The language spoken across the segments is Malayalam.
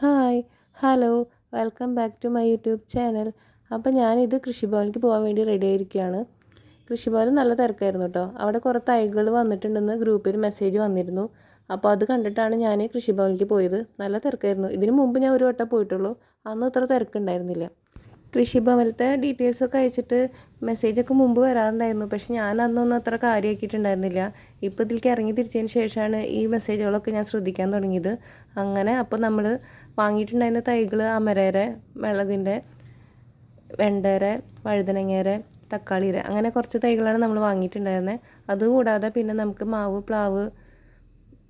Hi hello welcome back to my YouTube channel. അപ്പോൾ ഞാനിത് കൃഷിഭവനിലേക്ക് പോകാൻ വേണ്ടി റെഡി ആയിരിക്കുകയാണ്. കൃഷിഭവൻ നല്ല തിരക്കായിരുന്നു കേട്ടോ അവിടെ കുറേ തൈകൾ വന്നിട്ടുണ്ടെന്ന് ഗ്രൂപ്പിൽ മെസ്സേജ് വന്നിരുന്നു. അപ്പോൾ അത് കണ്ടിട്ടാണ് ഞാൻ കൃഷിഭവനിലേക്ക് പോയത്. നല്ല തിരക്കായിരുന്നു. ഇതിനു മുമ്പ് ഞാൻ ഒരു വട്ടം പോയിട്ടുള്ളൂ. അന്ന് അത്ര തിരക്കുണ്ടായിരുന്നില്ല. കൃഷിഭവനത്തെ ഡീറ്റെയിൽസൊക്കെ അയച്ചിട്ട് മെസ്സേജൊക്കെ മുമ്പ് വരാറുണ്ടായിരുന്നു. പക്ഷെ ഞാൻ അന്നൊന്നും അത്ര കാര്യമാക്കിയിട്ടുണ്ടായിരുന്നില്ല ഇപ്പോൾ ഇതിലേക്ക് ഇറങ്ങി തിരിച്ചതിന് ശേഷമാണ് ഈ മെസ്സേജുകളൊക്കെ ഞാൻ ശ്രദ്ധിക്കാൻ തുടങ്ങിയത്. അങ്ങനെ അപ്പോൾ നമ്മൾ വാങ്ങിയിട്ടുണ്ടായിരുന്ന തൈകൾ അമരേരെ മിളകിന്റെ വെണ്ടേരെ വഴുതനങ്ങേരെ തക്കാളിയുടെ അങ്ങനെ കുറച്ച് തൈകളാണ് നമ്മൾ വാങ്ങിയിട്ടുണ്ടായിരുന്നത് അതുകൂടാതെ പിന്നെ നമുക്ക് മാവ് പ്ലാവ്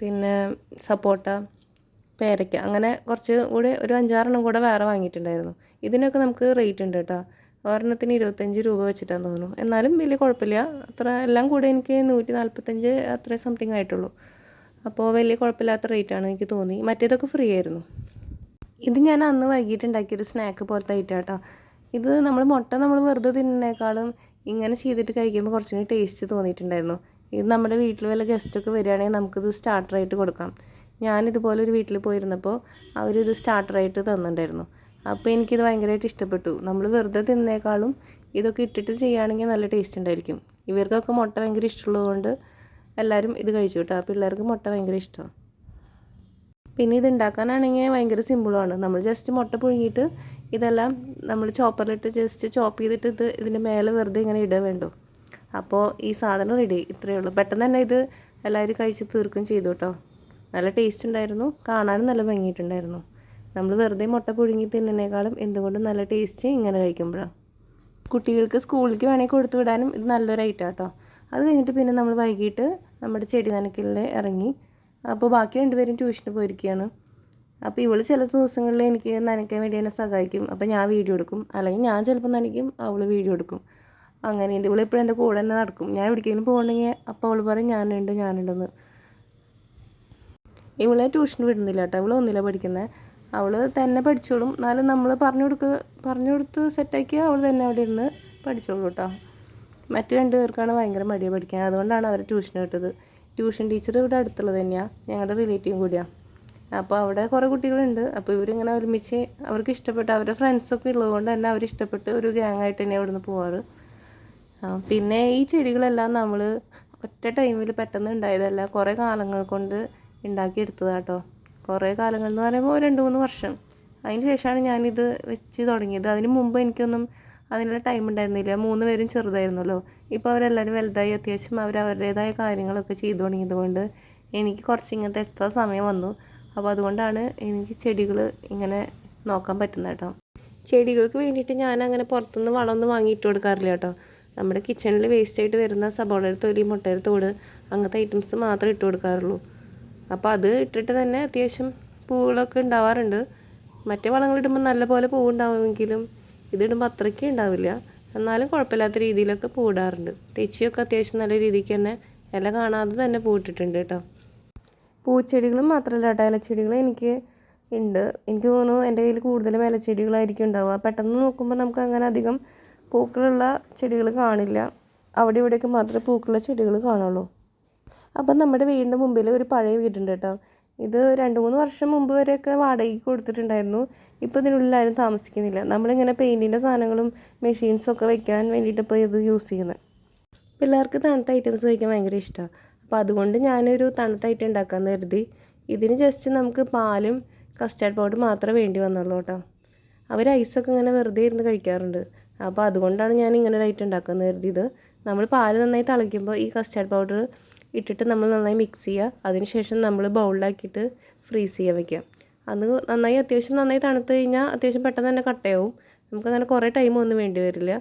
പിന്നെ സപ്പോട്ട പേരയ്ക്ക അങ്ങനെ കുറച്ച് കൂടെ ഒരു അഞ്ചാറെണ്ണം കൂടെ വേറെ വാങ്ങിയിട്ടുണ്ടായിരുന്നു. ഇതിനൊക്കെ നമുക്ക് റേറ്റ് ഉണ്ട് കേട്ടോ. ഒരെണ്ണത്തിന് ഇരുപത്തഞ്ച് രൂപ വെച്ചിട്ടാണ് തോന്നുന്നു. എന്നാലും വലിയ കുഴപ്പമില്ല. അത്ര എല്ലാം കൂടെ എനിക്ക് നൂറ്റി നാൽപ്പത്തഞ്ച് അത്ര സംതിങ് ആയിട്ടുള്ളൂ. അപ്പോൾ വലിയ കുഴപ്പമില്ലാത്ത റേറ്റാണ് എനിക്ക് തോന്നി. മറ്റേതൊക്കെ ഫ്രീ ആയിരുന്നു. ഇത് ഞാൻ അന്ന് വൈകിട്ട് ഉണ്ടാക്കിയൊരു സ്നാക്ക് ഐറ്റം കേട്ടോ ഇത് നമ്മൾ മുട്ട നമ്മൾ വെറുതെ തിന്നേക്കാളും ഇങ്ങനെ ചെയ്തിട്ട് കഴിക്കുമ്പോൾ കുറച്ചും കൂടി ടേസ്റ്റ് തോന്നിയിട്ടുണ്ടായിരുന്നു. ഇത് നമ്മുടെ വീട്ടിൽ വല്ല ഗസ്റ്റൊക്കെ വരികയാണെങ്കിൽ നമുക്കിത് സ്റ്റാർട്ടറായിട്ട് കൊടുക്കാം. ഞാനിതുപോലെ ഒരു വീട്ടിൽ പോയിരുന്നപ്പോൾ അവരിത് സ്റ്റാർട്ടറായിട്ട് തന്നിട്ടുണ്ടായിരുന്നു. അപ്പോൾ എനിക്കിത് ഭയങ്കരമായിട്ട് ഇഷ്ടപ്പെട്ടു. നമ്മൾ വെറുതെ തിന്നേക്കാളും ഇതൊക്കെ ഇട്ടിട്ട് ചെയ്യുകയാണെങ്കിൽ നല്ല ടേസ്റ്റ് ഉണ്ടായിരിക്കും. ഇവർക്കൊക്കെ മുട്ട ഭയങ്കര ഇഷ്ടമുള്ളതുകൊണ്ട് എല്ലാവരും ഇത് കഴിച്ചു കേട്ടോ. പിള്ളേർക്ക് മുട്ട ഭയങ്കര ഇഷ്ടമാണ് പിന്നെ ഇത് ഉണ്ടാക്കാനാണെങ്കിൽ ഭയങ്കര സിമ്പിളുമാണ് നമ്മൾ ജസ്റ്റ് മുട്ട പുഴുങ്ങിയിട്ട് ഇതെല്ലാം നമ്മൾ ചോപ്പറിലിട്ട് ജസ്റ്റ് ചോപ്പ് ചെയ്തിട്ട് ഇത് ഇതിന്റെ മേലെ വെറുതെ ഇങ്ങനെ ഇടുക വേണ്ടു. അപ്പോൾ ഈ സാധനം റെഡി ഇത്രയേ ഉള്ളൂ. പെട്ടെന്ന് തന്നെ ഇത് എല്ലാവരും കഴിച്ച് തീർക്കും ചെയ്തു കേട്ടോ നല്ല ടേസ്റ്റ് ഉണ്ടായിരുന്നു. കാണാനും നല്ല ഭംഗിയിട്ടുണ്ടായിരുന്നു നമ്മൾ വെറുതെ മുട്ട പുഴുങ്ങി തിന്നതിനേക്കാളും എന്തുകൊണ്ടും നല്ല ടേസ്റ്റ് ഇങ്ങനെ കഴിക്കുമ്പോഴാണ് കുട്ടികൾക്ക് സ്കൂളിലേക്ക് വേണമെങ്കിൽ കൊടുത്തു വിടാനും ഇത് നല്ലൊരു ഐറ്റം കേട്ടോ അത് കഴിഞ്ഞിട്ട് പിന്നെ നമ്മൾ വൈകിട്ട് നമ്മുടെ ചെടി നനക്കലിൽ ഇറങ്ങി അപ്പോൾ ബാക്കി രണ്ടുപേരും ട്യൂഷന് പോയിരിക്കുകയാണ് അപ്പോൾ ഇവൾ ചില ദിവസങ്ങളിൽ എനിക്ക് നനയ്ക്കാൻ വേണ്ടി എന്നെ സഹായിക്കും. അപ്പോൾ ഞാൻ വീഡിയോ എടുക്കും. അല്ലെങ്കിൽ ഞാൻ ചിലപ്പോൾ നനയ്ക്കും അവൾ വീഡിയോ എടുക്കും. അങ്ങനെയുണ്ട്. ഇവൾ എപ്പോഴും എന്റെ കൂടെ തന്നെ നടക്കും. ഞാൻ എവിടേക്കെങ്കിലും പോകണമെങ്കിൽ അപ്പോൾ അവൾ പറയും ഞാനുണ്ട് ഞാനുണ്ടെന്ന്. ഇവളെ ട്യൂഷൻ വിടുന്നില്ല കേട്ടോ. ഇവൾ ഒന്നില്ല പഠിക്കുന്നത് അവൾ തന്നെ പഠിച്ചോളും. എന്നാലും നമ്മൾ പറഞ്ഞു കൊടുക്കുക പറഞ്ഞു കൊടുത്ത് സെറ്റാക്കിയാൽ അവൾ തന്നെ അവിടെ ഇരുന്ന് പഠിച്ചോളൂ കേട്ടോ. മറ്റു രണ്ട് പേർക്കാണ് ഭയങ്കര മടിയാണ് പഠിക്കാൻ. അതുകൊണ്ടാണ് അവരെ ട്യൂഷൻ വിട്ടത്. ട്യൂഷൻ ടീച്ചർ ഇവിടെ അടുത്തുള്ളത് തന്നെയാണ് ഞങ്ങളുടെ റിലേറ്റീവും കൂടിയാണ് അപ്പോൾ അവിടെ കുറേ കുട്ടികളുണ്ട്. അപ്പോൾ ഇവരിങ്ങനെ ഒരുമിച്ച് അവർക്ക് ഇഷ്ടപ്പെട്ട അവരുടെ ഫ്രണ്ട്സൊക്കെ ഉള്ളതുകൊണ്ട് തന്നെ അവരിഷ്ടപ്പെട്ട് ഒരു ഗ്യാങ് ആയിട്ട് തന്നെ അവിടെ നിന്ന് പോവാറ് പിന്നെ ഈ ചെടികളെല്ലാം നമ്മൾ ഒറ്റ ടൈമിൽ പെട്ടെന്ന് ഉണ്ടായതല്ല കുറേ കാലങ്ങൾ കൊണ്ട് ഉണ്ടാക്കിയെടുത്തതാട്ടോ കുറേ കാലങ്ങൾ എന്ന് പറയുമ്പോൾ രണ്ട് മൂന്ന് വർഷം. അതിന് ശേഷമാണ് ഞാനിത് വെച്ച് തുടങ്ങിയത്. അതിന് മുമ്പ് എനിക്കൊന്നും അതിനുള്ള ടൈം ഉണ്ടായിരുന്നില്ല. മൂന്ന് പേരും ചെറുതായിരുന്നല്ലോ. ഇപ്പോൾ അവരെല്ലാവരും വലുതായി. അത്യാവശ്യം അവർ അവരുടേതായ കാര്യങ്ങളൊക്കെ ചെയ്തു തുടങ്ങിയതുകൊണ്ട് എനിക്ക് കുറച്ച് ഇങ്ങനത്തെ എക്സ്ട്രാ സമയം വന്നു. അപ്പോൾ അതുകൊണ്ടാണ് എനിക്ക് ചെടികൾ ഇങ്ങനെ നോക്കാൻ പറ്റുന്നത് കേട്ടോ. ചെടികൾക്ക് വേണ്ടിയിട്ട് ഞാൻ അങ്ങനെ പുറത്തുനിന്ന് വളമൊന്നും വാങ്ങിയിട്ട് കൊടുക്കാറില്ല കേട്ടോ. നമ്മുടെ കിച്ചണിൽ വേസ്റ്റ് ആയിട്ട് വരുന്ന സബോളയുടെ തൊലി മുട്ടയുടെ തോട് അങ്ങനത്തെ ഐറ്റംസ് മാത്രമേ ഇട്ട് കൊടുക്കാറുള്ളൂ. അപ്പോൾ അത് ഇട്ടിട്ട് തന്നെ അത്യാവശ്യം പൂവുകളൊക്കെ ഉണ്ടാവാറുണ്ട്. മറ്റേ വളങ്ങളിടുമ്പോൾ നല്ലപോലെ പൂവുണ്ടാവുമെങ്കിലും ഇതിടുമ്പോൾ അത്രയ്ക്ക് ഉണ്ടാവില്ല. എന്നാലും കുഴപ്പമില്ലാത്ത രീതിയിലൊക്കെ പൂടാറുണ്ട്. തെച്ചിയൊക്കെ അത്യാവശ്യം നല്ല രീതിക്ക് തന്നെ ഇല കാണാതെ തന്നെ പൂട്ടിട്ടുണ്ട് കേട്ടോ. പൂച്ചെടികളും മാത്രമല്ല കേട്ടോ ഇലച്ചെടികൾ എനിക്ക് ഉണ്ട്. എനിക്ക് തോന്നുന്നു എന്റെ കയ്യിൽ കൂടുതലും ഇലച്ചെടികളായിരിക്കും ഉണ്ടാവുക. പെട്ടെന്ന് നോക്കുമ്പോൾ നമുക്ക് അങ്ങനെ അധികം പൂക്കളുള്ള ചെടികൾ കാണില്ല. അവിടെ ഇവിടെയൊക്കെ മാത്രമേ പൂക്കളുള്ള ചെടികൾ കാണുള്ളൂ. അപ്പം നമ്മുടെ വീടിന്റെ മുമ്പിൽ ഒരു പഴയ വീടുണ്ട് കേട്ടോ. ഇത് രണ്ട് മൂന്ന് വർഷം മുമ്പ് വരെയൊക്കെ വാടകയ്ക്ക് കൊടുത്തിട്ടുണ്ടായിരുന്നു. ഇപ്പോൾ ഇതിനുള്ളിൽ ആരും താമസിക്കുന്നില്ല. നമ്മളിങ്ങനെ പെയിന്റിന്റെ സാധനങ്ങളും മെഷീൻസും ഒക്കെ വെക്കാൻ വേണ്ടിയിട്ട് ഇപ്പോൾ ഇത് യൂസ് ചെയ്യുന്നത് പിള്ളേർക്ക് തണുത്ത ഐറ്റംസ് കഴിക്കാൻ ഭയങ്കര ഇഷ്ടമാണ് അപ്പോൾ അതുകൊണ്ട് ഞാനൊരു തണുത്ത ഐറ്റം ഉണ്ടാക്കാമെന്ന് കരുതി. ഇതിന് ജസ്റ്റ് നമുക്ക് പാലും കസ്റ്റാർഡ് പൗഡർ മാത്രമേ വേണ്ടി വന്നുള്ളൂ കേട്ടോ. അവർ ഐസൊക്കെ ഇങ്ങനെ വെറുതെ ഇരുന്ന് കഴിക്കാറുണ്ട്. അപ്പോൾ അതുകൊണ്ടാണ് ഞാൻ ഇങ്ങനെ ഒരു ഐറ്റം ഉണ്ടാക്കുന്നത് കരുതിയത്. നമ്മൾ പാൽ നന്നായി തിളയ്ക്കുമ്പോൾ ഈ കസ്റ്റാർഡ് പൗഡർ ഇട്ടിട്ട് നമ്മൾ നന്നായി മിക്സ് ചെയ്യുക. അതിനുശേഷം നമ്മൾ ബൗളിലാക്കിയിട്ട് ഫ്രീസ് ചെയ്യാൻ വയ്ക്കുക അത് നന്നായി അത്യാവശ്യം നന്നായി തണുത്ത് കഴിഞ്ഞാൽ അത്യാവശ്യം പെട്ടെന്ന് തന്നെ കട്ടയാവും. നമുക്ക് നമുക്കങ്ങനെ കുറേ ടൈമൊന്നും വേണ്ടി വരില്ല.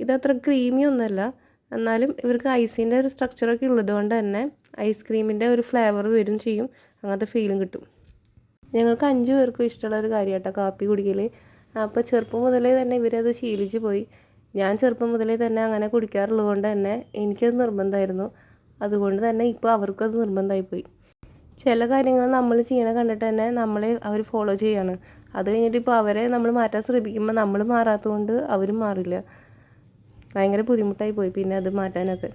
ഇതത്ര ക്രീമി ഒന്നുമല്ല. എന്നാലും ഇവർക്ക് ഐസിന്റെ ഒരു സ്ട്രക്ചറൊക്കെ ഉള്ളതുകൊണ്ട് തന്നെ ഐസ്ക്രീമിന്റെ ഒരു ഫ്ലേവർ വരും ചെയ്യും. അങ്ങനത്തെ ഫീലും കിട്ടും. ഞങ്ങൾക്ക് അഞ്ച് പേർക്കും ഇഷ്ടമുള്ള ഒരു കാര്യമാട്ടോ കാപ്പി കുടിക്കൽ. അപ്പോൾ ചെറുപ്പം മുതലേ തന്നെ ഇവരത് ശീലിച്ച് പോയി. ഞാൻ ചെറുപ്പം മുതലേ തന്നെ അങ്ങനെ കുടിക്കാറുള്ളത് കൊണ്ട് തന്നെ എനിക്കത് നിർബന്ധമായിരുന്നു. അതുകൊണ്ട് തന്നെ ഇപ്പോൾ അവർക്കും അത് നിർബന്ധമായി പോയി ചില കാര്യങ്ങൾ നമ്മൾ ചെയ്യണ കണ്ടിട്ട് തന്നെ നമ്മളെ അവർ ഫോളോ ചെയ്യാണ്. അത് കഴിഞ്ഞിട്ട് ഇപ്പോൾ അവരെ നമ്മൾ മാറ്റാൻ ശ്രമിക്കുമ്പോൾ നമ്മൾ മാറാത്തതുകൊണ്ട് അവരും മാറില്ല. ഭയങ്കര ബുദ്ധിമുട്ടായി പോയി പിന്നെ അത് മാറ്റാനൊക്കെ.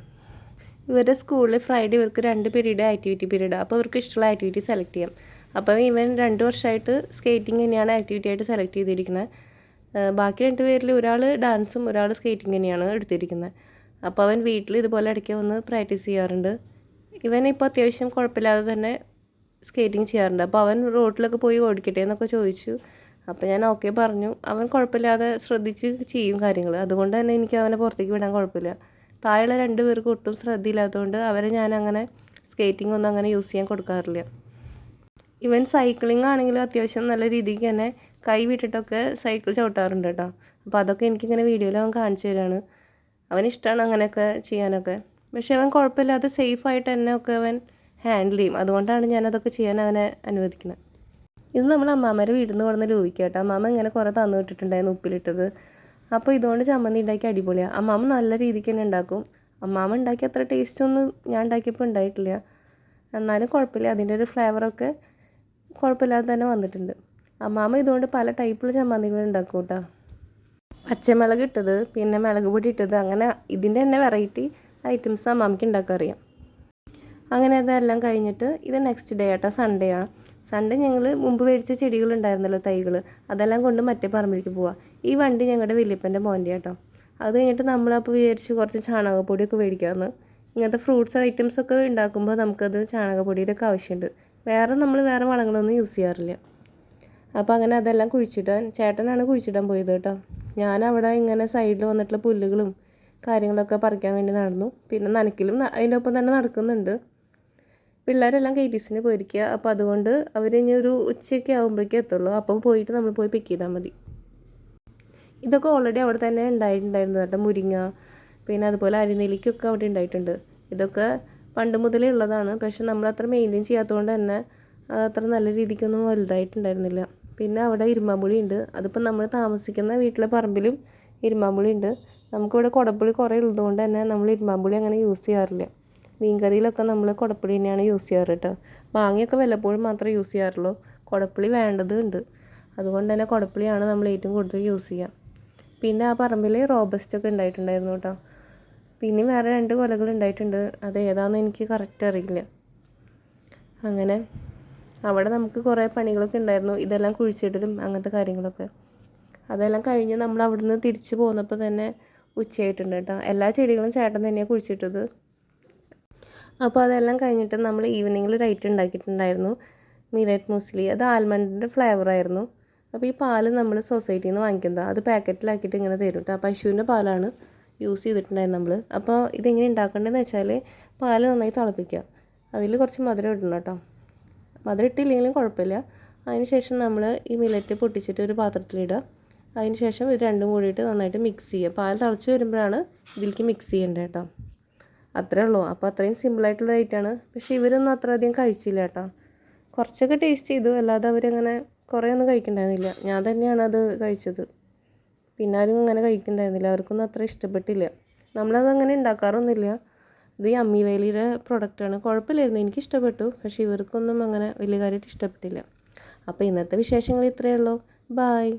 ഇവരുടെ സ്കൂളിൽ ഫ്രൈഡേ ഇവർക്ക് രണ്ട് പീരീഡ് ആക്ടിവിറ്റി പീരീഡ് അപ്പോൾ അവർക്ക് ഇഷ്ടമുള്ള ആക്ടിവിറ്റി സെലക്ട് ചെയ്യാം. അപ്പം ഇവൻ രണ്ട് വർഷമായിട്ട് സ്കേറ്റിംഗ് തന്നെയാണ് ആക്ടിവിറ്റി ആയിട്ട് സെലക്ട് ചെയ്തിരിക്കുന്നത് ബാക്കി രണ്ട് പേരിൽ ഒരാൾ ഡാൻസും ഒരാൾ സ്കേറ്റിംഗ് തന്നെയാണ് എടുത്തിരിക്കുന്നത് അപ്പോൾ അവൻ വീട്ടിൽ ഇതുപോലെ ഇടയ്ക്ക് വന്ന് പ്രാക്ടീസ് ചെയ്യാറുണ്ട്. ഇവൻ ഇപ്പോൾ അത്യാവശ്യം കുഴപ്പമില്ലാതെ തന്നെ സ്കേറ്റിംഗ് ചെയ്യാറുണ്ട്. അപ്പോൾ അവൻ റോട്ടിലൊക്കെ പോയി ഓടിക്കട്ടെ എന്നൊക്കെ ചോദിച്ചു. അപ്പോൾ ഞാൻ ഓക്കെ പറഞ്ഞു. അവൻ കുഴപ്പമില്ലാതെ ശ്രദ്ധിച്ച് ചെയ്യും കാര്യങ്ങൾ. അതുകൊണ്ട് തന്നെ എനിക്ക് അവനെ പുറത്തേക്ക് വിടാൻ കുഴപ്പമില്ല. താഴെയുള്ള രണ്ട് പേർക്ക് ഒട്ടും ശ്രദ്ധയില്ലാത്തതുകൊണ്ട് അവരെ ഞാൻ അങ്ങനെ സ്കേറ്റിംഗ് ഒന്നും അങ്ങനെ യൂസ് ചെയ്യാൻ കൊടുക്കാറില്ല. ഇവൻ സൈക്ലിംഗ് ആണെങ്കിൽ അത്യാവശ്യം നല്ല രീതിക്ക് തന്നെ കൈ വിട്ടിട്ടൊക്കെ സൈക്കിൾ ചവിട്ടാറുണ്ട് കേട്ടോ. അപ്പോൾ അതൊക്കെ എനിക്കിങ്ങനെ വീഡിയോയിൽ അവൻ കാണിച്ചു തരാണ്. അവന് ഇഷ്ടമാണ് അങ്ങനെയൊക്കെ ചെയ്യാനൊക്കെ. പക്ഷെ അവൻ കുഴപ്പമില്ലാതെ സേഫായിട്ട് തന്നെ ഒക്കെ അവൻ ഹാൻഡിൽ ചെയ്യും. അതുകൊണ്ടാണ് ഞാനതൊക്കെ ചെയ്യാൻ അവനെ അനുവദിക്കുന്നത്. ഇത് നമ്മൾ അമ്മാമ്മേരെ വീട്ടിൽ നിന്ന് കൊടുന്ന കേട്ടോ. അമ്മാമ്മ ഇങ്ങനെ കുറേ തന്നു വിട്ടിട്ടുണ്ടായിരുന്നു ഉപ്പിലിട്ടത്. അപ്പോൾ ഇതുകൊണ്ട് ചമ്മന്തി ഉണ്ടാക്കി അടിപൊളിയാണ് അമ്മാമ്മ നല്ല രീതിക്ക് തന്നെ ഉണ്ടാക്കും. അമ്മാമ്മ ഉണ്ടാക്കി അത്ര ടേസ്റ്റ് ഒന്നും ഞാൻ ഉണ്ടാക്കിയപ്പോൾ ഉണ്ടായിട്ടില്ല. എന്നാലും കുഴപ്പമില്ല. അതിന്റെ ഒരു ഫ്ലേവറൊക്കെ കുഴപ്പമില്ലാതെ തന്നെ വന്നിട്ടുണ്ട്. അമ്മാമ്മ ഇതുകൊണ്ട് പല ടൈപ്പിലുള്ള ചമ്മന്തികൾ ഉണ്ടാക്കും കേട്ടോ. പച്ചമുളക് ഇട്ടത് പിന്നെ മുളക് പൊടി ഇട്ടത് അങ്ങനെ ഇതിന്റെ തന്നെ വെറൈറ്റി ഐറ്റംസ് അമ്മാമ്മയ്ക്ക് ഉണ്ടാക്കാൻ അറിയാം. അങ്ങനെ അതെല്ലാം കഴിഞ്ഞിട്ട് ഇത് നെക്സ്റ്റ് ഡേ ആട്ടോ സൺഡേ ആണ് സൺഡേ ഞങ്ങൾ മുമ്പ് മേടിച്ച ചെടികളുണ്ടായിരുന്നല്ലോ തൈകൾ അതെല്ലാം കൊണ്ട് മറ്റേ പറമ്പിലേക്ക് പോവാം. ഈ വണ്ടി ഞങ്ങളുടെ വലിയപ്പന്റെ മോന്റെ ആട്ടോ. അത് കഴിഞ്ഞിട്ട് നമ്മളപ്പോൾ വിചാരിച്ച് കുറച്ച് ചാണകപ്പൊടിയൊക്കെ മേടിക്കാമെന്ന് ഇങ്ങനത്തെ ഫ്രൂട്ട്സ് ഐറ്റംസ് ഒക്കെ ഉണ്ടാക്കുമ്പോൾ നമുക്കത് ചാണകപ്പൊടിയുടെയൊക്കെ ആവശ്യമുണ്ട് വേറെ നമ്മൾ വേറെ വളങ്ങളൊന്നും യൂസ് ചെയ്യാറില്ല. അപ്പോൾ അങ്ങനെ അതെല്ലാം കുഴിച്ചിടാൻ ചേട്ടനാണ് കുഴിച്ചിടാൻ പോയത് കേട്ടോ. ഞാൻ അവിടെ ഇങ്ങനെ സൈഡിൽ വന്നിട്ടുള്ള പുല്ലുകളും കാര്യങ്ങളൊക്കെ പറിക്കാൻ വേണ്ടി നടന്നു. പിന്നെ നനയ്ക്കലും അതിന്റെ ഒപ്പം തന്നെ നടക്കുന്നുണ്ട്. പിള്ളേരെല്ലാം കെ ടി സിന് പോയിരിക്കുക അപ്പോൾ അതുകൊണ്ട് അവർ ഇനി ഒരു ഉച്ചയൊക്കെ ആകുമ്പോഴേക്കേ എത്തുള്ളൂ. അപ്പം പോയിട്ട് നമ്മൾ പോയി പിക്ക് ചെയ്താൽ മതി. ഇതൊക്കെ ഓൾറെഡി അവിടെ തന്നെ ഉണ്ടായിട്ടുണ്ടായിരുന്നു. കേട്ടോ മുരിങ്ങ പിന്നെ അതുപോലെ അരിനെലിക്കൊക്കെ അവിടെ ഉണ്ടായിട്ടുണ്ട്. ഇതൊക്കെ പണ്ട് മുതലേ ഉള്ളതാണ്. പക്ഷെ നമ്മൾ അത്ര മെയിന്റെയിൻ ചെയ്യാത്തതുകൊണ്ട് തന്നെ അത് അത്ര നല്ല രീതിക്കൊന്നും വലുതായിട്ടുണ്ടായിരുന്നില്ല. പിന്നെ അവിടെ ഇരുമ്പാമ്പുളി ഉണ്ട് അതിപ്പോൾ നമ്മൾ താമസിക്കുന്ന വീട്ടിലെ പറമ്പിലും ഇരുമ്പാമ്പുളി ഉണ്ട് നമുക്കിവിടെ കുടപ്പുളി കുറേ ഉള്ളതുകൊണ്ട് തന്നെ നമ്മൾ ഇരുമ്പാമ്പുളി അങ്ങനെ യൂസ് ചെയ്യാറില്ല. മീൻകറിയിലൊക്കെ നമ്മൾ കുടപ്പുളി തന്നെയാണ് യൂസ് ചെയ്യാറ് കേട്ടോ. മാങ്ങയൊക്കെ വല്ലപ്പോഴും മാത്രമേ യൂസ് ചെയ്യാറുള്ളൂ. കുടപ്പുളി വേണ്ടതും ഉണ്ട്. അതുകൊണ്ട് തന്നെ കുടപ്പുളിയാണ് നമ്മൾ ഏറ്റവും കൂടുതൽ യൂസ് ചെയ്യുക പിന്നെ ആ പറമ്പിൽ റോബസ്റ്റ് ഒക്കെ ഉണ്ടായിട്ടുണ്ടായിരുന്നു കേട്ടോ. പിന്നെ വേറെ രണ്ട് കൊലകൾ ഉണ്ടായിട്ടുണ്ട്. അത് ഏതാണെന്ന് എനിക്ക് കറക്റ്റ് അറിയില്ല. അങ്ങനെ അവിടെ നമുക്ക് കുറേ പണികളൊക്കെ ഉണ്ടായിരുന്നു. ഇതെല്ലാം കുഴിച്ചിടലും അങ്ങനത്തെ കാര്യങ്ങളൊക്കെ. അതെല്ലാം കഴിഞ്ഞ് നമ്മൾ അവിടുന്ന് തിരിച്ചു പോന്നപ്പോൾ തന്നെ ഉച്ചയായിട്ടുണ്ട് കേട്ടോ. എല്ലാ ചെടികളും ചേട്ടൻ തന്നെയാണ് കുഴിച്ചിട്ടത്. അപ്പോൾ അതെല്ലാം കഴിഞ്ഞിട്ട് നമ്മൾ ഈവനിങ്ങിൽ റൈറ്റ് ഉണ്ടാക്കിയിട്ടുണ്ടായിരുന്നു. മിലറ്റ് മുസ്ലി അത് ആൽമണ്ടിന്റെ ഫ്ലേവർ ആയിരുന്നു. അപ്പോൾ ഈ പാൽ നമ്മൾ സൊസൈറ്റിയിൽ നിന്ന് വാങ്ങിക്കുന്നത്. അത് പാക്കറ്റിലാക്കിയിട്ട് ഇങ്ങനെ തരും കേട്ടോ. പശുവിന്റെ പാലാണ് യൂസ് ചെയ്തിട്ടുണ്ടായിരുന്നു നമ്മൾ. അപ്പോൾ ഇതെങ്ങനെ ഉണ്ടാക്കേണ്ടതെന്ന് വെച്ചാൽ പാൽ നന്നായി തിളപ്പിക്കുക. അതിൽ കുറച്ച് മധുരം ഇടണം കേട്ടോ. മധുരം ഇട്ടില്ലെങ്കിലും കുഴപ്പമില്ല. അതിന് ശേഷം നമ്മൾ ഈ മില്ലറ്റ് പൊട്ടിച്ചിട്ട് ഒരു പാത്രത്തിലിടുക അതിന് ശേഷം ഇത് രണ്ടും കൂടിയിട്ട് നന്നായിട്ട് മിക്സ് ചെയ്യുക. പാൽ തിളച്ച് വരുമ്പോഴാണ് ഇതിലേക്ക് മിക്സ് ചെയ്യേണ്ടത് കേട്ടോ. അത്രേ ഉള്ളൂ. അപ്പോൾ അത്രയും സിമ്പിളായിട്ടുള്ള ഐറ്റാണ് പക്ഷേ ഇവരൊന്നും അത്ര അധികം കഴിച്ചില്ല കേട്ടോ. കുറച്ചൊക്കെ ടേസ്റ്റ് ചെയ്തു. അല്ലാതെ അവരങ്ങനെ കുറേ ഒന്നും കഴിക്കണ്ടായിരുന്നില്ല. ഞാൻ തന്നെയാണ് അത് കഴിച്ചത്. പിന്നെ ആരും അങ്ങനെ കഴിക്കണ്ടായിരുന്നില്ല. അവർക്കൊന്നും അത്ര ഇഷ്ടപ്പെട്ടില്ല. നമ്മളത് അങ്ങനെ ഉണ്ടാക്കാറൊന്നുമില്ല. ഇത് അമ്മി വേലിയുടെ പ്രൊഡക്റ്റാണ് കുഴപ്പമില്ലായിരുന്നു. എനിക്ക് ഇഷ്ടപ്പെട്ടു. പക്ഷേ ഇവർക്കൊന്നും അങ്ങനെ വലിയ കാര്യമായിട്ട് ഇഷ്ടപ്പെട്ടില്ല. അപ്പോൾ ഇന്നത്തെ വിശേഷങ്ങൾ ഇത്രയേ ഉള്ളൂ. ബായ്